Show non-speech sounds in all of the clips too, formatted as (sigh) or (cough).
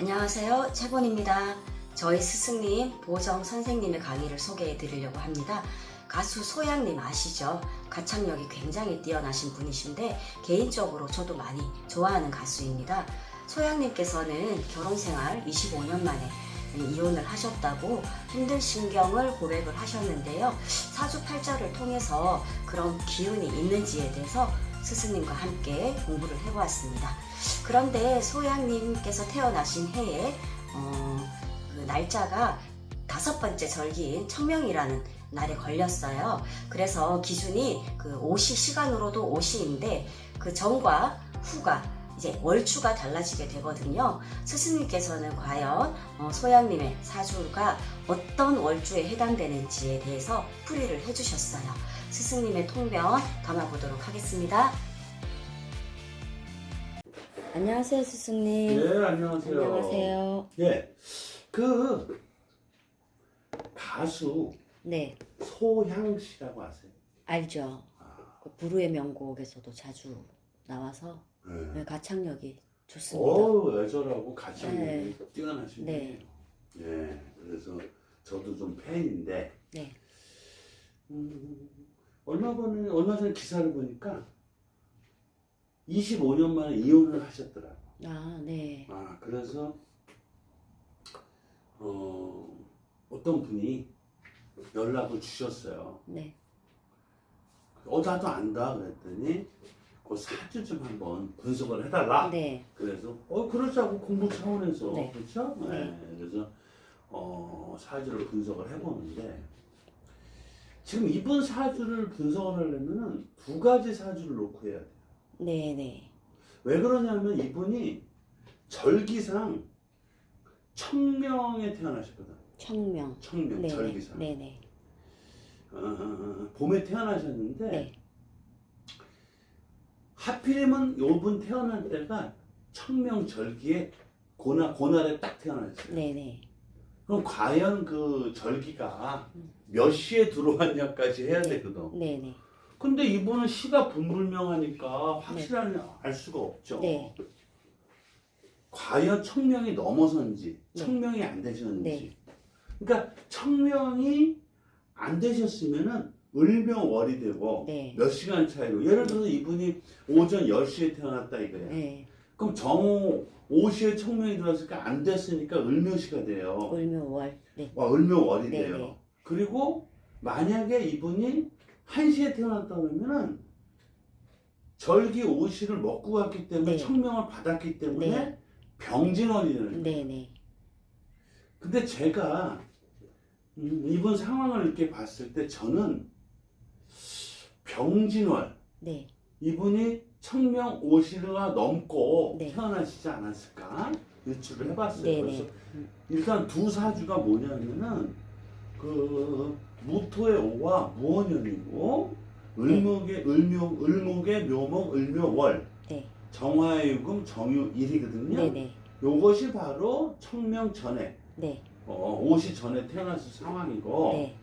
안녕하세요. 채권입니다. 저희 스승님 보정 선생님의 강의를 소개해 드리려고 합니다. 가수 소양님 아시죠? 가창력이 굉장히 뛰어나신 분이신데 개인적으로 저도 많이 좋아하는 가수입니다. 소양님께서는 결혼 생활 25년 만에 이혼을 하셨다고 힘든 심경을 고백을 하셨는데요. 사주팔자를 통해서 그런 기운이 있는지에 대해서 스승님과 함께 공부를 해보았습니다. 그런데 소양님께서 태어나신 해에 어, 그 날짜가 다섯 번째 절기인 청명이라는 날에 걸렸어요. 그래서 기준이 그 오시 시간으로도 오시인데 그 전과 후가 이제 월추가 달라지게 되거든요. 스승님께서는 과연 어, 소양님의 사주가 어떤 월주에 해당되는지에 대해서 풀이를 해주셨어요. 스승님의 통변 담아보도록 하겠습니다. 안녕하세요, 스승님. 네, 안녕하세요. 안녕하세요. 예, 그 가수 네, 소향 씨라고 아세요? 알죠. 아, 그 부르의 명곡에서도 자주 나와서 네. 네, 가창력이 좋습니다. 어우, 애절하고 가창력이 네. 뛰어나신 네. 분이에요. 예, 그래서 저도 좀 팬인데, 네, 음, 얼마 전에, 얼마 전에 기사를 보니까 25년 만에 이혼을 하셨더라고. 아, 네, 아, 그래서, 어, 어떤 분이 연락을 주셨어요. 네, 어, 나도 안다. 그랬더니, 그 사주 좀 한번 분석을 해달라. 네, 그래서, 어, 그러자고 공부 차원에서. 네. 그렇죠? 네. 그래서, 어, 사주를 분석을 해보는데, 지금 이분 사주를 분석을 하려면은 두 가지 사주를 놓고 해야 돼요. 네, 네, 왜 그러냐면 이분이 절기상 청명에 태어나셨거든. 청명. 청명, 네, 절기상. 네, 네, 어, 봄에 태어나셨는데, 네, 하필이면 요분 태어난 때가 청명절기에 고나, 고날에 딱 태어났어요. 네, 네, 그럼 과연 그 절기가 몇 시에 들어왔냐까지 해야 되거든. 네, 네, 근데 이분은 시가 분불명하니까 확실하게 알 수가 없죠. 네. 과연 청명이 넘어선지, 네. 청명이 안 되셨는지. 네. 그러니까 청명이 안 되셨으면은 을묘월이 되고 네. 몇 시간 차이로 예를 들어서 이분이 오전 10시에 태어났다 이거예요. 네, 그럼 정오 5시에 청명이 들어왔으니까 안 됐으니까 을묘시가 돼요. 을묘월. 네, 와, 을묘월이 네, 돼요. 네. 그리고 만약에 이분이 1시에 태어났다 그러면은 절기 오시를 먹고 갔기 때문에 네. 청명을 받았기 때문에 네. 병진월이 되는 거예요. 네, 네, 근데 제가 음, 이분 상황을 이렇게 봤을 때 저는 병진월 네, 이분이 청명 오시가 넘고 네. 태어나시지 않았을까? 유추를 해봤어요. 네, 그래서 네. 일단 두 사주가 뭐냐면은 그 무토의 오와 무원년이고 을목의 을묘 을목의 묘목 을묘월. 네, 정화의 유금 정유 일이거든요. 네, 네, 요것이 바로 청명 전에 네, 어, 옷이 전에 태어났을 상황이고 네,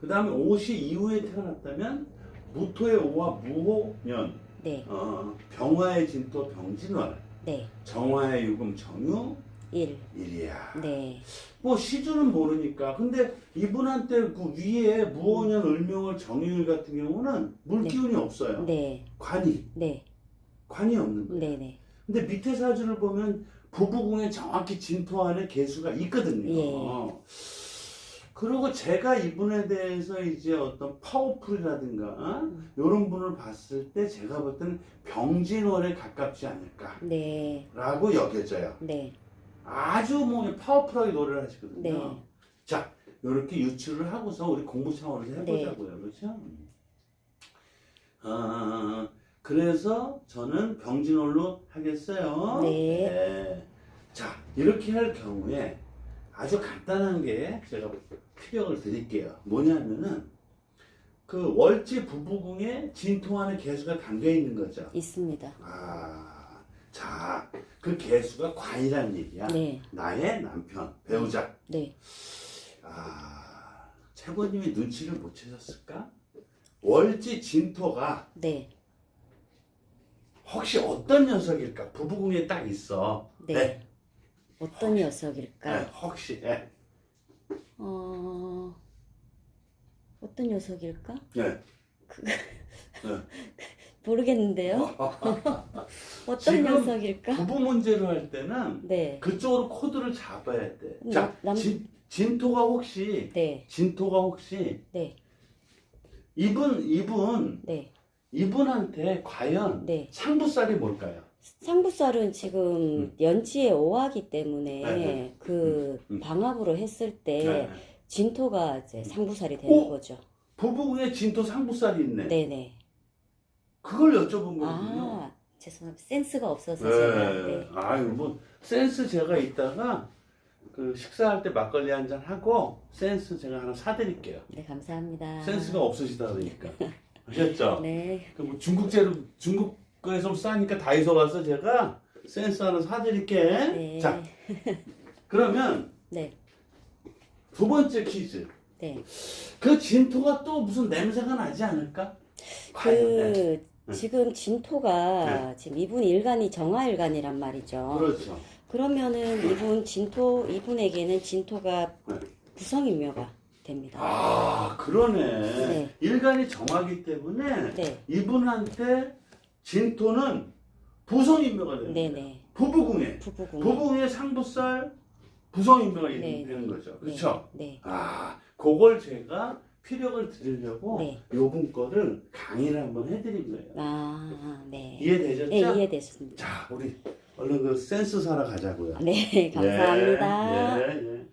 그 다음에 옷이 이후에 태어났다면 무토의 오와 무호년. 네, 어, 병화의 진토 병진월. 네, 정화의 유금 정유 일. 일이야. 네, 뭐 시주는 모르니까. 근데 이분한테 그 위에 무호년 을명월 정유일 같은 경우는 물기운이 없어요. 네, 관이. 네, 관이 없는 거예요 네, 네. 근데 밑에 사주를 보면 부부궁에 정확히 진토 안에 개수가 있거든요. 예. 그리고 제가 이분에 대해서 이제 어떤 파워풀이라든가 이런 분을 봤을 때 제가 볼 때는 병진월에 가깝지 않을까라고 네, 여겨져요. 네, 아주 뭐 파워풀하게 노래를 하시거든요. 네. 자, 이렇게 유추를 하고서 우리 공부 차원에서 해보자고요. 그렇죠? 아, 그래서 저는 병진월로 하겠어요. 네. 자, 이렇게 할 경우에 아주 간단한 게 제가 피력을 드릴게요. 뭐냐면은 그 월지 부부궁에 진토 안에 개수가 담겨 있는 거죠. 있습니다. 아, 자, 그 개수가 관이라는 얘기야. 네, 나의 남편, 배우자. 네, 아, 최고님이 눈치를 못 채셨을까? 월지 진토가 네, 혹시 어떤 녀석일까? 부부궁에 딱 있어. 네. 어떤 녀석일까? 예, 혹시 예. 어, 어떤 녀석일까? 예. (laughs) 모르겠는데요. (laughs) 어떤 지금 녀석일까? 부부 문제로 할 때는 네. 그쪽으로 코드를 잡아야 돼. 남- 자, 남- 진, 진토가 혹시 네. 진토가 혹시 네. 이분 이분 네. 이분한테 과연 네. 상부살이 뭘까요? 상부살은 지금 음. 연지에 오하기 때문에 네, 네. 그 음, 음. 방압으로 했을 때 네. 진토가 이제 상부살이 되는 오! 거죠. 부부궁에 진토 상부살이 있네. 네네. 그걸 여쭤본 거거든요. 아, 죄송합니다. 센스가 없어서 네. 제가. 네. 아유 뭐 센스 제가 이따가 그 식사할 때 막걸리 한 잔 하고 센스 제가 하나 사드릴게요. 네, 감사합니다. 센스가 없으시다 그러니까 (laughs) 아셨죠? 네. 그뭐 중국 재료 중국 거에서 싸니까 다이소 가서 제가 센스 하나 사드릴게. 네. 자 그러면 네. 두 번째 퀴즈. 네. 그 진토가 또 무슨 냄새가 나지 않을까? 과연, 네. 그 네. 지금 진토가 지금 이분 일간이 정화일간이란 말이죠. 그렇죠. 그러면은 이분 진토 이분에게는 진토가 네. 부성인묘가 됩니다. 아 그러네. 네. 일간이 정하기 때문에 네. 이분한테 진토는 부성인묘가 거예요. 네네. 부부궁에 부부궁. 부부궁에 상부살 부성인묘가 네. 되는 거죠. 그렇죠? 네. 아 그걸 제가 피력을 드리려고 네. 요분 거를 강의를 한번 해드린 거예요. 아, 네. 이해되셨죠? 네, 이해됐습니다. 자 우리 얼른 그 센스 사러 가자고요. 네, (laughs) 감사합니다. 예, 예, 예.